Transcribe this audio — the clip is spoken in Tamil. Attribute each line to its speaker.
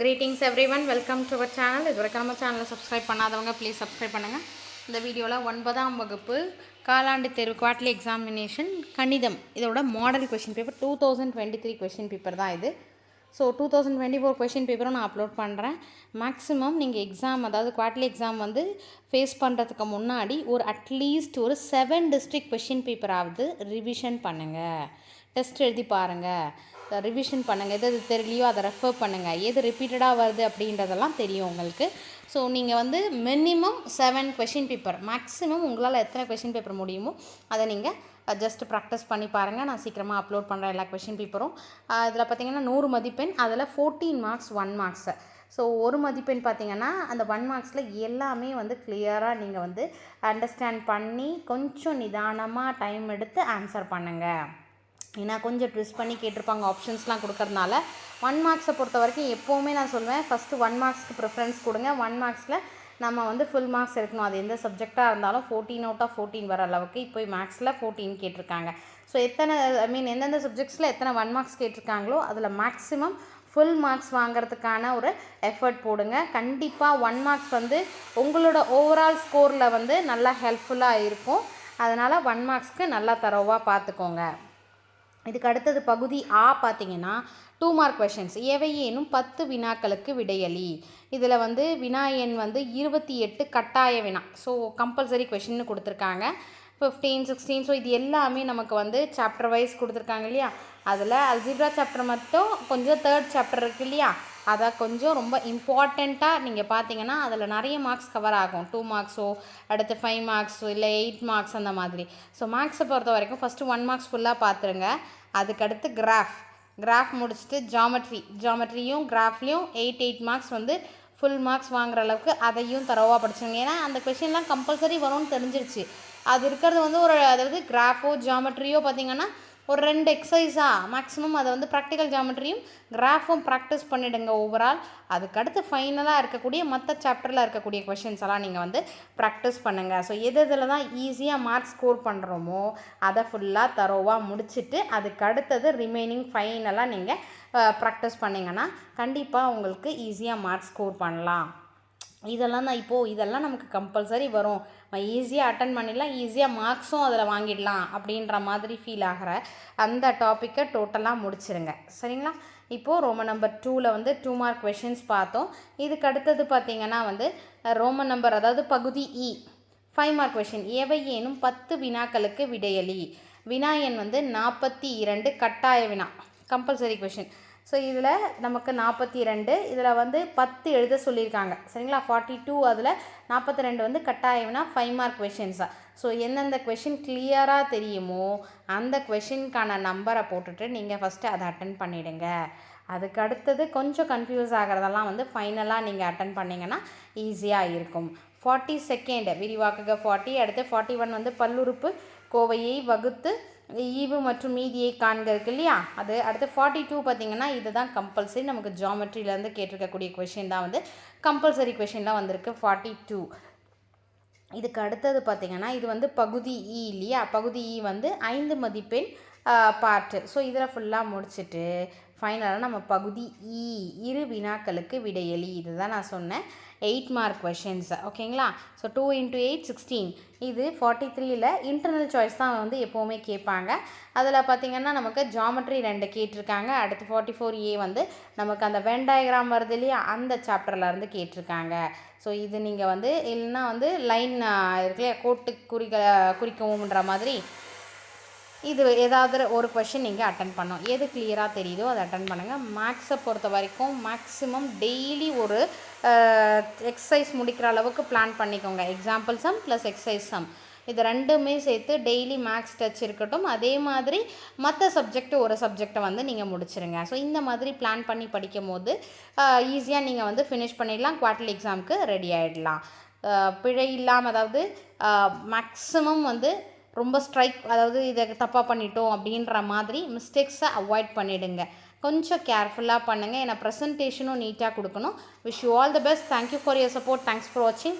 Speaker 1: Greetings everyone welcome to our channel இது வரைக்கும் நம்ம சேனலை சப்ஸ்கிரைப் பண்ணாதவங்க ப்ளீஸ் சப்ஸ்கிரைப் பண்ணுங்கள் இந்த வீடியோவில் ஒன்பதாம் வகுப்பு காலாண்டு தேர்வு குவார்ட்லி எக்ஸாமினேஷன் கணிதம். இதோட model question paper two thousand twenty three question paper தான் இது. So two thousand twenty four question பேப்பரும் நான் அப்லோட் பண்ணுறேன் மேக்ஸிமம் நீங்கள் எக்ஸாம் அதாவது குவார்ட்லி எக்ஸாம் வந்து ஃபேஸ் பண்ணுறதுக்கு முன்னாடி ஒரு அட்லீஸ்ட் ஒரு செவன் டிஸ்ட்ரிக்ட் கொஷின் பேப்பராவது ரிவிஷன் பண்ணுங்கள் டெஸ்ட் எழுதி பாருங்கள் ரிவிஷன் பண்ணுங்கள் எது எது தெரியலையோ அதை ரெஃபர் பண்ணுங்கள் எது ரிப்பீட்டடாக வருது அப்படின்றதெல்லாம் தெரியும் உங்களுக்கு. ஸோ நீங்கள் வந்து minimum seven question paper maximum உங்களால் எத்தனை கொஷின் பேப்பர் முடியுமோ அதை நீங்கள் ஜஸ்ட் ப்ராக்டிஸ் பண்ணி பாருங்கள் நான் சீக்கிரமாக அப்லோட் பண்ணுற எல்லா கொஷின் பேப்பரும் அதில் பார்த்தீங்கன்னா நூறு மதிப்பெண் அதில் fourteen marks one marks so ஒரு மதிப்பெண் பார்த்திங்கன்னா அந்த ஒன் மார்க்ஸில் எல்லாமே வந்து கிளியராக நீங்கள் வந்து அண்டர்ஸ்டாண்ட் பண்ணி கொஞ்சம் நிதானமாக டைம் எடுத்து ஆன்சர் பண்ணுங்கள் ஏன்னா கொஞ்சம் ட்விஸ்ட் பண்ணி கேட்டிருப்பாங்க ஆப்ஷன்ஸ்லாம் கொடுக்கறதுனால. ஒன் மார்க்ஸை பொறுத்த வரைக்கும் எப்போவுமே நான் சொல்லுவேன் ஃபஸ்ட்டு ஒன் மார்க்ஸ்க்கு ப்ரிஃபரன்ஸ் கொடுங்க. ஒன் மார்க்ஸில் நம்ம வந்து ஃபுல் மார்க்ஸ் எடுக்கணும். அது எந்த சப்ஜெக்டாக இருந்தாலும் ஃபோர்டீன் அவுட் ஆஃப் ஃபோர்டீன் வர அளவுக்கு இப்போ மேக்ஸில் ஃபோர்டீன் கேட்டிருக்காங்க. ஸோ எத்தனை ஐ மீன் எந்தெந்த சப்ஜெக்ட்ஸில் எத்தனை ஒன் மார்க்ஸ் கேட்டிருக்காங்களோ அதில் மேக்ஸிமம் ஃபுல் மார்க்ஸ் வாங்குறதுக்கான ஒரு எஃபர்ட் போடுங்க. கண்டிப்பாக ஒன் மார்க்ஸ் வந்து உங்களோட ஓவரால் ஸ்கோரில் வந்து நல்லா ஹெல்ப்ஃபுல்லாக இருக்கும். அதனால் ஒன் மார்க்ஸ்க்கு நல்லா தரவாக பார்த்துக்கோங்க. இதுக்கு அடுத்தது பகுதி ஆ பார்த்தீங்கன்னா டூ மார்க் கொஷின்ஸ் எவையேனும் ஏனும் பத்து வினாக்களுக்கு விடையளி இதில் வந்து வினா எண் வந்து இருபத்தி எட்டு கட்டாய வினா. ஸோ கம்பல்சரி கொஷின்னு கொடுத்துருக்காங்க. ஃபிஃப்டீன் சிக்ஸ்டீன் ஸோ இது எல்லாமே நமக்கு வந்து சாப்டர் வைஸ் கொடுத்துருக்காங்க இல்லையா? அதில் அல்ஜிப்ரா சாப்டர் மட்டும் கொஞ்சம் தேர்ட் சாப்டர் இருக்கு இல்லையா? அதை கொஞ்சம் ரொம்ப இம்பார்ட்டண்ட்டாக நீங்கள் பார்த்தீங்கன்னா அதில் நிறைய மார்க்ஸ் கவர் ஆகும். டூ மார்க்ஸோ அடுத்து ஃபைவ் மார்க்ஸோ இல்லை எயிட் மார்க்ஸ் அந்த மாதிரி. ஸோ மார்க்ஸை பொறுத்த வரைக்கும் ஃபஸ்ட்டு ஒன் மார்க்ஸ் ஃபுல்லாக பார்த்துருங்க. அதுக்கடுத்து கிராஃப் கிராஃப் முடிச்சுட்டு ஜாமெட்ரி ஜாமெட்ரியும் கிராஃப்லேயும் எயிட் எயிட் மார்க்ஸ் வந்து ஃபுல் மார்க்ஸ் வாங்குற அளவுக்கு அதையும் தரவாக படிச்சுங்க ஏன்னா அந்த கொஷின்லாம் கம்பல்சரி வரும்னு தெரிஞ்சிருச்சு. அது இருக்கிறது வந்து ஒரு அதாவது கிராஃபோ ஜாமெட்ரியோ பார்த்தீங்கன்னா ஒரு ரெண்டு எக்ஸசைஸாக மேக்ஸிமம் அதை வந்து ப்ராக்டிக்கல் ஜாமெட்ரியும் கிராஃபும் ப்ராக்டிஸ் பண்ணிவிடுங்க ஓவரால் அதுக்கடுத்து ஃபைனலாக இருக்கக்கூடிய மற்ற சாப்டரில் இருக்கக்கூடிய கொஷின்ஸ் எல்லாம் நீங்கள் வந்து ப்ராக்டிஸ் பண்ணுங்கள் ஸோ எது இதில் தான் ஈஸியாக மார்க் ஸ்கோர் பண்ணுறோமோ அதை ஃபுல்லாக தரோவாக முடிச்சுட்டு அதுக்கு அடுத்தது ரிமைனிங் ஃபைனலாக நீங்கள் ப்ராக்டிஸ் பண்ணிங்கன்னா கண்டிப்பாக உங்களுக்கு ஈஸியாக மார்க் ஸ்கோர் பண்ணலாம். இதெல்லாம் தான் இப்போது இதெல்லாம் நமக்கு கம்பல்சரி வரும். ஈஸியாக அட்டன் பண்ணிடலாம் ஈஸியாக மார்க்ஸும் அதில் வாங்கிடலாம் அப்படின்ற மாதிரி ஃபீல் ஆகிற அந்த டாப்பிக்கை டோட்டலாக முடிச்சிருங்க. சரிங்களா? இப்போது ரோமன் நம்பர் டூவில் வந்து டூ மார்க் கொஷின்ஸ் பார்த்தோம். இதுக்கு அடுத்தது பார்த்திங்கன்னா வந்து ரோமன் நம்பர் அதாவது பகுதி இ ஃபைவ் மார்க் கொஷின் எவை ஏனும் பத்து வினாக்களுக்கு விடையளி வினா எண் வந்து நாற்பத்தி இரண்டு கட்டாய வினா. கம்பல்சரி கொஷின் ஸோ இதில் நமக்கு நாற்பத்தி ரெண்டு இதில் வந்து பத்து எழுத சொல்லியிருக்காங்க. சரிங்களா? ஃபார்ட்டி டூ அதில் நாற்பத்தி ரெண்டு வந்து கட்டாயம்னா ஃபைவ் மார்க் கொஷின்ஸாக ஸோ எந்தெந்த கொஷின் கிளியராக தெரியுமோ அந்த கொஷினுக்கான நம்பரை போட்டுட்டு நீங்கள் ஃபஸ்ட்டு அதை அட்டன் பண்ணிவிடுங்க அதுக்கு அடுத்தது கொஞ்சம் கன்ஃபியூஸ் ஆகிறதெல்லாம் வந்து ஃபைனலாக நீங்கள் அட்டன் பண்ணிங்கன்னா ஈஸியாக இருக்கும். ஃபார்ட்டி செகண்ட் விரிவாக்குக ஃபார்ட்டி அடுத்து ஃபார்ட்டி ஒன் வந்து பல்லுறுப்பு கோவையை வகுத்து ஈவு மற்றும் மீதியை காண்க இருக்கு இல்லையா? அது அடுத்து ஃபார்ட்டி டூ பார்த்தீங்கன்னா இதுதான் கம்பல்சரி நமக்கு ஜாமெட்ரியிலேருந்து கேட்டிருக்கக்கூடிய கொஷின் தான் வந்து கம்பல்சரி கொஷின்லாம் வந்திருக்கு. ஃபார்ட்டி டூ இதுக்கு அடுத்தது பார்த்திங்கன்னா இது வந்து பகுதி இ இல்லையா? பகுதி இ வந்து ஐந்து மதிப்பெண் பார்ட்டு ஸோ இதில் ஃபுல்லாக முடிச்சுட்டு ஃபைனலாக நம்ம பகுதி இ இரு வினாக்களுக்கு விடையளி. இதுதான் நான் சொன்னேன். எயிட் மார்க் கொஷின்ஸ் ஓகேங்களா so two into eight sixteen இது ஃபார்ட்டி த்ரீயில் இன்டர்னல் சாய்ஸ் தான் வந்து எப்போவுமே கேட்பாங்க. அதில் பார்த்திங்கன்னா நமக்கு ஜாமெட்ரி ரெண்டு கேட்டிருக்காங்க. அடுத்து ஃபார்ட்டி ஃபோர் ஏ வந்து நமக்கு அந்த வென் டயக்ராம் வருது இல்லையா? அந்த சாப்டர்லேருந்து கேட்டிருக்காங்க. ஸோ இது நீங்கள் வந்து இல்லைன்னா வந்து லைன் இருக்கு இல்லையா? கோட்டு குறிக்க குறிக்கவும்ன்ற மாதிரி இது ஏதாவது ஒரு கொஷின் நீங்கள் அட்டன் பண்ணோம் எது கிளியராக தெரியுதோ அதை அட்டன் பண்ணுங்கள் மேக்ஸை பொறுத்த வரைக்கும் மேக்ஸிமம் டெய்லி ஒரு எக்ஸசைஸ் முடிக்கிற அளவுக்கு பிளான் பண்ணிக்கோங்க. Example sum plus exercise sum இது ரெண்டுமே சேர்த்து டெய்லி மேக்ஸ் டச் இருக்கட்டும். அதே மாதிரி மற்ற சப்ஜெக்ட் ஒரு சப்ஜெக்டை வந்து நீங்கள் முடிச்சிருங்க. ஸோ இந்த மாதிரி பிளான் பண்ணி படிக்கும் போது ஈஸியாக நீங்கள் வந்து ஃபினிஷ் பண்ணிடலாம். குவார்டர்லி எக்ஸாமுக்கு ரெடி ஆகிடலாம் பிழை இல்லாமல் அதாவது மேக்ஸிமம் வந்து ரொம்ப ஸ்ட்ரைக் அதாவது இதை தப்பாக பண்ணிட்டோம் அப்படின்ற மாதிரி மிஸ்டேக்ஸை அவாய்ட் பண்ணிவிடுங்க கொஞ்சம் கேர்ஃபுல்லாக பண்ணுங்கள் ஏன்னா ப்ரெசன்டேஷனும் நீட்டாக கொடுக்கணும். Wish you all the best thank you for your support thanks for வாட்சிங்